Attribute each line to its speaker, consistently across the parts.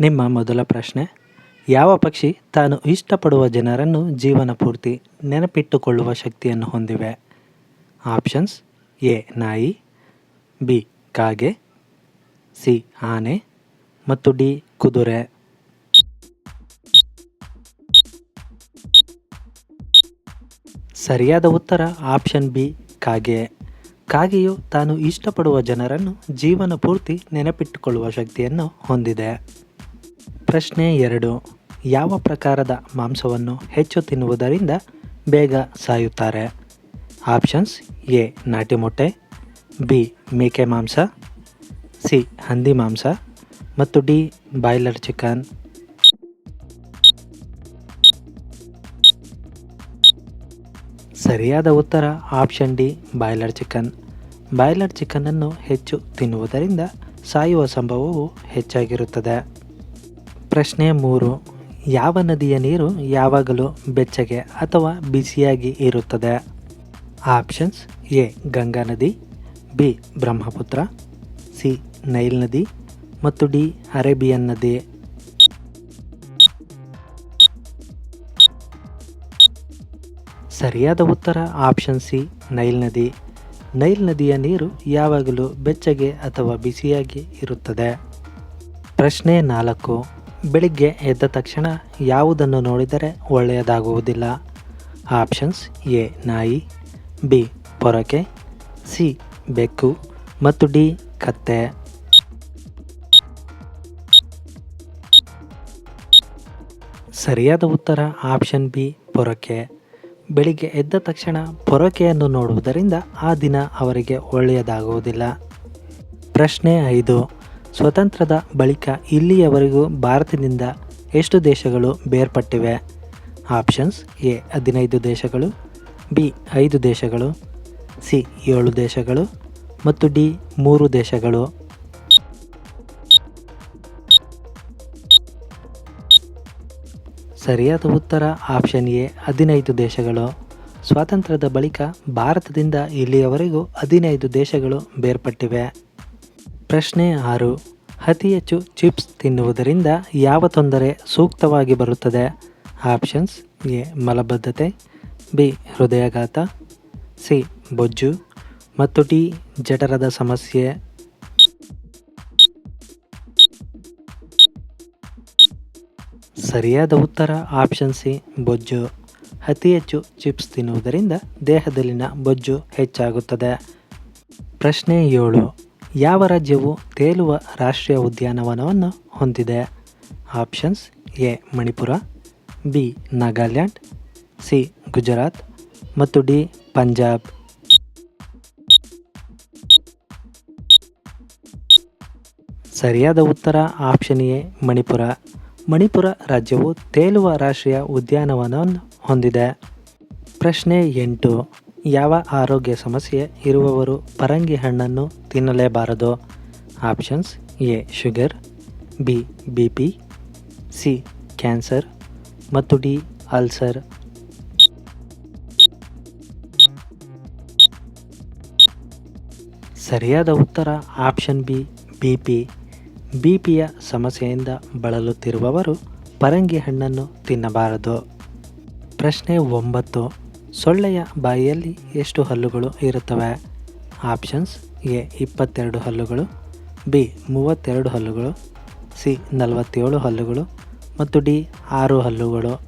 Speaker 1: ನಿಮ್ಮ ಮೊದಲ ಪ್ರಶ್ನೆ. ಯಾವ ಪಕ್ಷಿ ತಾನು ಇಷ್ಟಪಡುವ ಜನರನ್ನು ಜೀವನ ಪೂರ್ತಿ ನೆನಪಿಟ್ಟುಕೊಳ್ಳುವ ಶಕ್ತಿಯನ್ನು ಹೊಂದಿವೆ? Options A. ನಾಯಿ, ಬಿ. ಕಾಗೆ, ಸಿ. ಆನೆ, ಮತ್ತು ಡಿ. ಕುದುರೆ. ಸರಿಯಾದ ಉತ್ತರ ಆಪ್ಷನ್ ಬಿ. ಕಾಗೆ. ಕಾಗೆಯು ತಾನು ಇಷ್ಟಪಡುವ ಜನರನ್ನು ಜೀವನ ಪೂರ್ತಿ ನೆನಪಿಟ್ಟುಕೊಳ್ಳುವ ಶಕ್ತಿಯನ್ನು ಹೊಂದಿದೆ. ಪ್ರಶ್ನೆ ಎರಡು. ಯಾವ ಪ್ರಕಾರದ ಮಾಂಸವನ್ನು ಹೆಚ್ಚು ತಿನ್ನುವುದರಿಂದ ಬೇಗ ಸಾಯುತ್ತಾರೆ? ಆಪ್ಷನ್ಸ್ ಎ, ನಾಟಿ ಮೊಟ್ಟೆ, ಬಿ, ಮೇಕೆ ಮಾಂಸ, ಸಿ, ಹಂದಿ ಮಾಂಸ ಮತ್ತು ಡಿ, ಬಾಯ್ಲರ್ ಚಿಕನ್. ಸರಿಯಾದ ಉತ್ತರ option D, boiler chicken. Boiler ಚಿಕನನ್ನು ಹೆಚ್ಚು ತಿನ್ನುವುದರಿಂದ ಸಾಯುವ ಸಂಭವವು ಹೆಚ್ಚಾಗಿರುತ್ತದೆ. ಪ್ರಶ್ನೆ ಮೂರು, ಯಾವ ನದಿಯ ನೀರು ಯಾವಾಗಲೂ ಬೆಚ್ಚಗೆ ಅಥವಾ ಬಿಸಿಯಾಗಿ ಇರುತ್ತದೆ? ಆಪ್ಷನ್ಸ್ ಎ, ಗಂಗಾ ನದಿ, ಬಿ, ಬ್ರಹ್ಮಪುತ್ರ, ಸಿ, ನೈಲ್ ನದಿ ಮತ್ತು ಡಿ, ಅರೇಬಿಯನ್ ನದಿ. ಸರಿಯಾದ ಉತ್ತರ ಆಪ್ಷನ್ ಸಿ, ನೈಲ್ ನದಿ. ನೈಲ್ ನದಿಯ ನೀರು ಯಾವಾಗಲೂ ಬೆಚ್ಚಗೆ ಅಥವಾ ಬಿಸಿಯಾಗಿ ಇರುತ್ತದೆ. ಪ್ರಶ್ನೆ ನಾಲ್ಕು ಬೆಳಿಗ್ಗೆ ಎದ್ದ ತಕ್ಷಣ ಯಾವುದನ್ನು ನೋಡಿದರೆ ಒಳ್ಳೆಯದಾಗುವುದಿಲ್ಲ? ಆಪ್ಷನ್ಸ್ ಎ, ನಾಯಿ, ಬಿ, ಪೊರಕೆ, ಸಿ, ಬೆಕ್ಕು ಮತ್ತು ಡಿ, ಕತ್ತೆ. ಸರಿಯಾದ ಉತ್ತರ ಆಪ್ಷನ್ ಬಿ, ಪೊರಕೆ. ಬೆಳಿಗ್ಗೆ ಎದ್ದ ತಕ್ಷಣ ಪೊರಕೆಯನ್ನು ನೋಡುವುದರಿಂದ ಆ ದಿನ ಅವರಿಗೆ ಒಳ್ಳೆಯದಾಗುವುದಿಲ್ಲ. ಪ್ರಶ್ನೆ ಐದು. ಸ್ವತಂತ್ರದ ಬಳಿಕ ಇಲ್ಲಿಯವರೆಗೂ ಭಾರತದಿಂದ ಎಷ್ಟು ದೇಶಗಳು ಬೇರ್ಪಟ್ಟಿವೆ? ಆಪ್ಷನ್ಸ್ ಎ, ಹದಿನೈದು ದೇಶಗಳು, ಬಿ, ಐದು ದೇಶಗಳು, ಸಿ, ಏಳು ದೇಶಗಳು ಮತ್ತು ಡಿ, ಮೂರು ದೇಶಗಳು. ಸರಿಯಾದ ಉತ್ತರ ಆಪ್ಷನ್ ಎ, ಹದಿನೈದು ದೇಶಗಳು. ಸ್ವಾತಂತ್ರ್ಯದ ಬಳಿಕ ಭಾರತದಿಂದ ಇಲ್ಲಿಯವರೆಗೂ ಹದಿನೈದು ದೇಶಗಳು ಬೇರ್ಪಟ್ಟಿವೆ. ಪ್ರಶ್ನೆ ಆರು. ಅತಿ ಹೆಚ್ಚು ಚಿಪ್ಸ್ ತಿನ್ನುವುದರಿಂದ ಯಾವ ತೊಂದರೆ ಸೂಕ್ತವಾಗಿ ಬರುತ್ತದೆ? Options A. ಮಲಬದ್ಧತೆ, ಬಿ. ಹೃದಯಾಘಾತ, ಸಿ. ಬೊಜ್ಜು ಮತ್ತು ಡಿ. ಜಠರದ ಸಮಸ್ಯೆ. ಸರಿಯಾದ ಉತ್ತರ ಆಪ್ಷನ್ ಸಿ. ಬೊಜ್ಜು. ಅತಿ ಹೆಚ್ಚು ಚಿಪ್ಸ್ ತಿನ್ನುವುದರಿಂದ ದೇಹದಲ್ಲಿನ ಬೊಜ್ಜು ಹೆಚ್ಚಾಗುತ್ತದೆ. ಪ್ರಶ್ನೆ ಏಳು. ಯಾವ ರಾಜ್ಯವು ತೇಲುವ ರಾಷ್ಟ್ರೀಯ ಉದ್ಯಾನವನವನ್ನು ಹೊಂದಿದೆ? Options A, Manipur, B, Nagaland, C, Gujarat ಮತ್ತು ಡಿ, ಪಂಜಾಬ್. ಸರಿಯಾದ ಉತ್ತರ ಆಪ್ಷನ್ ಎ, ಮಣಿಪುರ. ಮಣಿಪುರ ರಾಜ್ಯವು ತೇಲುವ ರಾಷ್ಟ್ರೀಯ ಉದ್ಯಾನವನವನ್ನು ಹೊಂದಿದೆ. ಪ್ರಶ್ನೆ ಎಂಟು. ಯಾವ ಆರೋಗ್ಯ ಸಮಸ್ಯೆ ಇರುವವರು ಪರಂಗಿ ಹಣ್ಣನ್ನು ತಿನ್ನಲೇಬಾರದು. Options A, sugar, B B P C, cancer ಮತ್ತು ಡಿ, ಅಲ್ಸರ್. ಸರಿಯಾದ ಉತ್ತರ option B B P B ಪಿಯ ಸಮಸ್ಯೆಯಿಂದ ಬಳಲುತ್ತಿರುವವರು ಪರಂಗಿ ಹಣ್ಣನ್ನು ತಿನ್ನಬಾರದು. ಪ್ರಶ್ನೆ ಒಂಬತ್ತು. ಸೊಳ್ಳೆಯ ಬಾಯಿಯಲ್ಲಿ ಎಷ್ಟು ಹಲ್ಲುಗಳು ಇರುತ್ತವೆ? ಆಪ್ಷನ್ಸ್ ಎ, ಇಪ್ಪತ್ತೆರಡು ಹಲ್ಲುಗಳು, ಬಿ, ಮೂವತ್ತೆರಡು ಹಲ್ಲುಗಳು, ಸಿ, ನಲವತ್ತೇಳು ಹಲ್ಲುಗಳು ಮತ್ತು ಡಿ, ಆರು ಹಲ್ಲುಗಳು.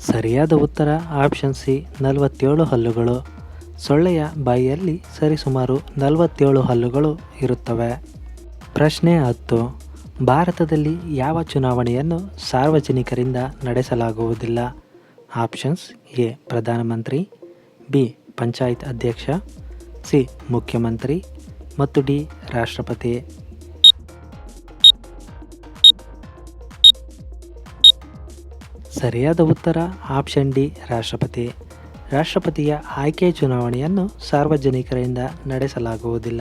Speaker 1: ಸರಿಯಾದ ಉತ್ತರ ಆಪ್ಷನ್ ಸಿ, ನಲವತ್ತೇಳು ಹಲ್ಲುಗಳು. ಸೊಳ್ಳೆಯ ಬಾಯಿಯಲ್ಲಿ ಸರಿಸುಮಾರು ನಲವತ್ತೇಳು ಹಲ್ಲುಗಳು ಇರುತ್ತವೆ. ಪ್ರಶ್ನೆ ಹತ್ತು. ಭಾರತದಲ್ಲಿ ಯಾವ ಚುನಾವಣೆಯನ್ನು ಸಾರ್ವಜನಿಕರಿಂದ ನಡೆಸಲಾಗುವುದಿಲ್ಲ? ಆಪ್ಷನ್ಸ್ ಎ, ಪ್ರಧಾನಮಂತ್ರಿ, ಬಿ, ಪಂಚಾಯತ್ ಅಧ್ಯಕ್ಷ, ಸಿ, ಮುಖ್ಯಮಂತ್ರಿ ಮತ್ತು ಡಿ, ರಾಷ್ಟ್ರಪತಿ. ಸರಿಯಾದ ಉತ್ತರ ಆಪ್ಷನ್ ಡಿ, ರಾಷ್ಟ್ರಪತಿ. ರಾಷ್ಟ್ರಪತಿಯ ಆಯ್ಕೆ ಚುನಾವಣೆಯನ್ನು ಸಾರ್ವಜನಿಕರಿಂದ ನಡೆಸಲಾಗುವುದಿಲ್ಲ.